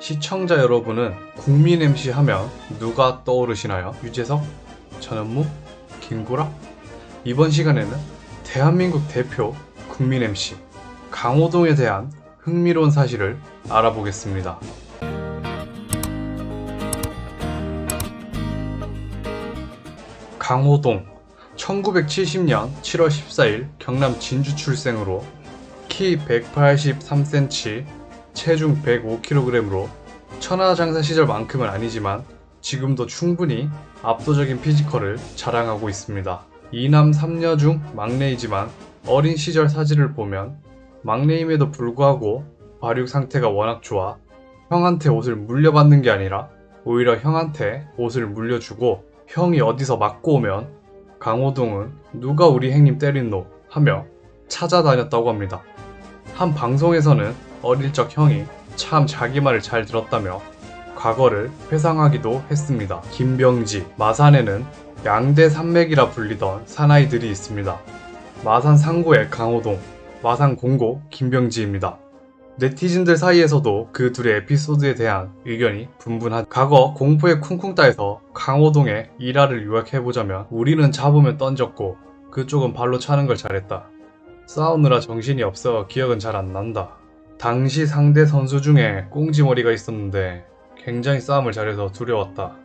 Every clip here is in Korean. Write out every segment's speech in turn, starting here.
시청자 여러분은 국민 MC 하면 누가 떠오르시나요? 유재석? 전현무? 김구라? 이번 시간에는 대한민국 대표 국민 MC 강호동에 대한 흥미로운 사실을 알아보겠습니다. 강호동 1970년 7월 14일 경남 진주 출생으로 키 183cm, 체중 105kg으로 천하장사 시절만큼은 아니지만 지금도 충분히 압도적인 피지컬을 자랑하고 있습니다. 이남 3녀 중 막내이지만 어린 시절 사진을 보면 막내임에도 불구하고 발육 상태가 워낙 좋아 형한테 옷을 물려받는 게 아니라 오히려 형한테 옷을 물려주고 형이 어디서 맞고 오면 강호동은 누가 우리 행님 때린 노 하며 찾아다녔다고 합니다. 한 방송에서는 어릴 적 형이 참 자기 말을 잘 들었다며 과거를 회상하기도 했습니다. 김병지, 마산에는 양대 산맥이라 불리던 사나이들이 있습니다. 마산 상고의 강호동, 마산 공고 김병지입니다. 네티즌들 사이에서도 그 둘의 에피소드에 대한 의견이 분분한 과거 공포의 쿵쿵따에서 강호동의 일화를 요약해보자면 우리는 잡으면 던졌고 그쪽은 발로 차는 걸 잘했다. 싸우느라 정신이 없어 기억은 잘 안 난다. 당시 상대 선수 중에 꽁지머리가 있었는데 굉장히 싸움을 잘해서 두려웠다.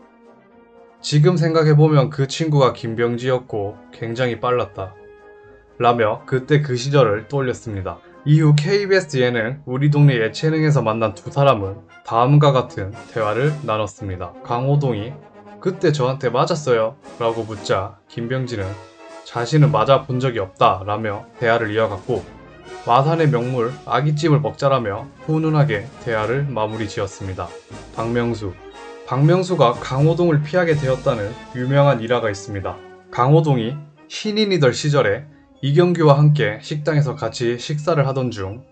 지금 생각해보면 그 친구가 김병지였고 굉장히 빨랐다. 라며 그때 그 시절을 떠올렸습니다. 이후 KBS 예능 우리 동네 예체능에서 만난 두 사람은 다음과 같은 대화를 나눴습니다. 강호동이 그때 저한테 맞았어요 라고 묻자 김병지는 자신은 맞아 본 적이 없다 라며 대화를 이어갔고 마산의 명물 아기찜을 먹자라며 훈훈하게 대화를 마무리 지었습니다. 박명수 박명수가 강호동을 피하게 되었다는 유명한 일화가 있습니다. 강호동이 신인이던 시절에 이경규와 함께 식당에서 같이 식사를 하던 중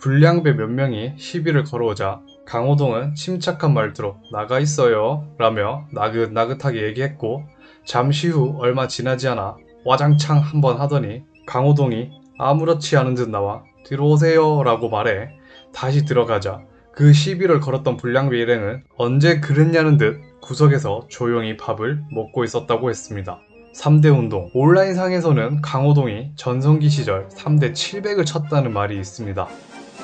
불량배 몇 명이 시비를 걸어오자 강호동은 침착한 말투로 나가 있어요 라며 나긋나긋하게 얘기했고 잠시 후 얼마 지나지 않아 와장창 한번 하더니 강호동이 아무렇지 않은 듯 나와 들어오세요 라고 말해 다시 들어가자 그 시비를 걸었던 불량배 일행은 언제 그랬냐는 듯 구석에서 조용히 밥을 먹고 있었다고 했습니다. 3대 운동 온라인상에서는 강호동이 전성기 시절 3대 700을 쳤다는 말이 있습니다.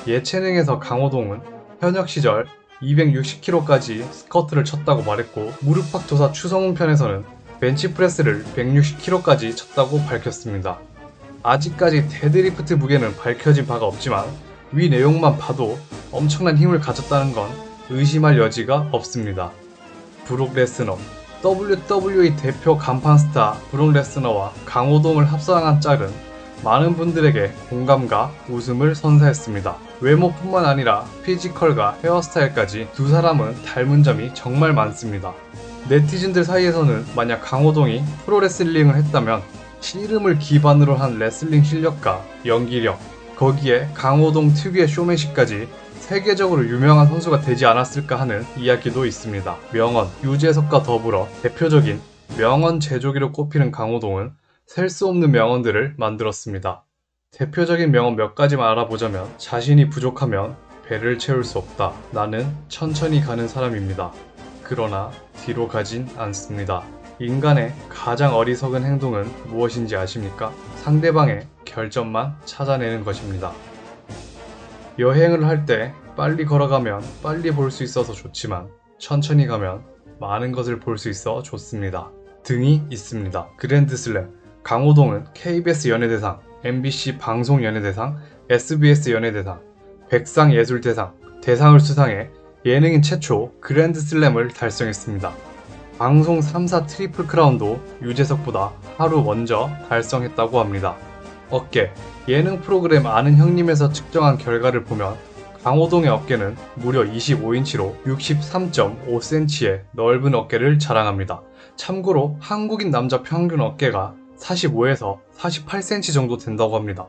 예체능에서 강호동은 현역 시절 260kg까지 스커트를 쳤다고 말했고 무릎팍도사 추성훈 편에서는 벤치프레스를 160kg까지 쳤다고 밝혔습니다. 아직까지 데드리프트 무게는 밝혀진 바가 없지만 위 내용만 봐도 엄청난 힘을 가졌다는 건 의심할 여지가 없습니다. 브록 레스너 WWE 대표 간판 스타 브록 레스너와 강호동을 합성한 짝은 많은 분들에게 공감과 웃음을 선사했습니다. 외모뿐만 아니라 피지컬과 헤어스타일까지 두 사람은 닮은 점이 정말 많습니다. 네티즌들 사이에서는 만약 강호동이 프로레슬링을 했다면 씨름을 기반으로 한 레슬링 실력과 연기력, 거기에 강호동 특유의 쇼맨십까지 세계적으로 유명한 선수가 되지 않았을까 하는 이야기도 있습니다. 명언, 유재석과 더불어 대표적인 명언 제조기로 꼽히는 강호동은 셀 수 없는 명언들을 만들었습니다. 대표적인 명언 몇 가지만 알아보자면 자신이 부족하면 배를 채울 수 없다. 나는 천천히 가는 사람입니다. 그러나 뒤로 가진 않습니다. 인간의 가장 어리석은 행동은 무엇인지 아십니까? 상대방의 결점만 찾아내는 것입니다. 여행을 할 때 빨리 걸어가면 빨리 볼 수 있어서 좋지만 천천히 가면 많은 것을 볼 수 있어 좋습니다. 등이 있습니다. 그랜드슬램 강호동은 KBS 연예대상, MBC 방송연예대상, SBS 연예대상, 백상예술대상, 대상을 수상해 예능인 최초 그랜드슬램을 달성했습니다. 방송 3사 트리플 크라운도 유재석보다 하루 먼저 달성했다고 합니다. 어깨 예능 프로그램 아는 형님에서 측정한 결과를 보면 강호동의 어깨는 무려 25인치로 63.5cm의 넓은 어깨를 자랑합니다. 참고로 한국인 남자 평균 어깨가 45에서 48cm 정도 된다고 합니다.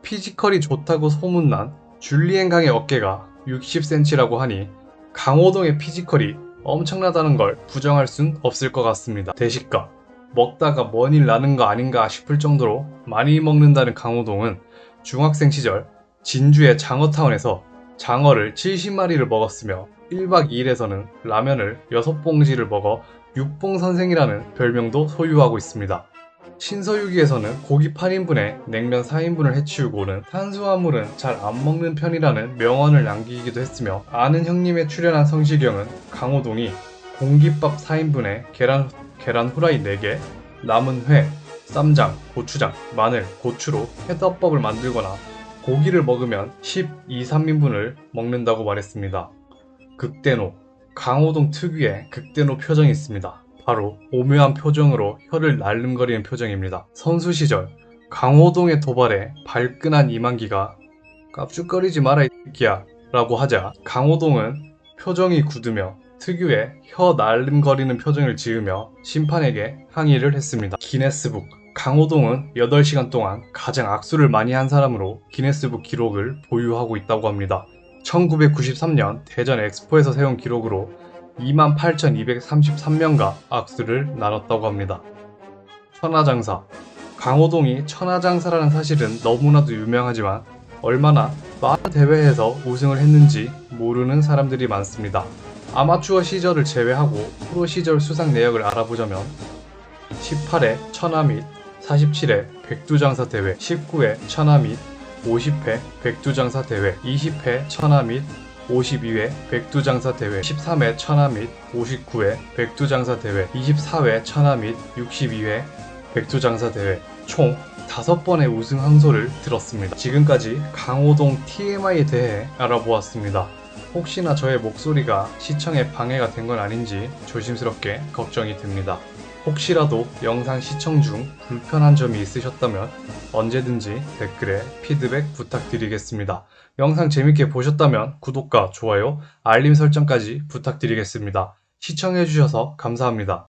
피지컬이 좋다고 소문난 줄리엔 강의 어깨가 60cm라고 하니 강호동의 피지컬이 엄청나다는 걸 부정할 순 없을 것 같습니다. 대식가 먹다가 뭔일 나는 거 아닌가 싶을 정도로 많이 먹는다는 강호동은 중학생 시절 진주의 장어타운에서 장어를 70마리를 먹었으며 1박 2일에서는 라면을 6봉지를 먹어 육봉 선생이라는 별명도 소유하고 있습니다. 신서유기에서는 고기 8인분에 냉면 4인분을 해치우고는 탄수화물은 잘 안 먹는 편이라는 명언을 남기기도 했으며 아는 형님에 출연한 성시경은 강호동이 공깃밥 4인분에 계란, 계란 후라이 4개, 남은 회, 쌈장, 고추장, 마늘, 고추로 해덮밥을 만들거나 고기를 먹으면 12, 3인분을 먹는다고 말했습니다. 극대노, 강호동 특유의 극대노 표정이 있습니다. 바로 오묘한 표정으로 혀를 날름거리는 표정입니다. 선수 시절 강호동의 도발에 발끈한 이만기가 깝죽거리지 마라 이 새끼야 라고 하자 강호동은 표정이 굳으며 특유의 혀 날름거리는 표정을 지으며 심판에게 항의를 했습니다. 기네스북 강호동은 8시간 동안 가장 악수를 많이 한 사람으로 기네스북 기록을 보유하고 있다고 합니다. 1993년 대전 엑스포에서 세운 기록으로 28,233명과 악수를 나눴다고 합니다. 천하장사 강호동이 천하장사라는 사실은 너무나도 유명하지만 얼마나 많은 대회에서 우승을 했는지 모르는 사람들이 많습니다. 아마추어 시절을 제외하고 프로 시절 수상 내역을 알아보자면 18회 천하 및 47회 백두장사 대회, 19회 천하 및 50회 백두장사 대회, 20회 천하 및 52회 백두장사 대회, 13회 천하 및 59회 백두장사 대회, 24회 천하 및 62회 백두장사 대회 총 5번의 우승 항소를 들었습니다. 지금까지 강호동 TMI에 대해 알아보았습니다. 혹시나 저의 목소리가 시청에 방해가 된 건 아닌지 조심스럽게 걱정이 됩니다. 혹시라도 영상 시청 중 불편한 점이 있으셨다면 언제든지 댓글에 피드백 부탁드리겠습니다. 영상 재밌게 보셨다면 구독과 좋아요, 알림 설정까지 부탁드리겠습니다. 시청해주셔서 감사합니다.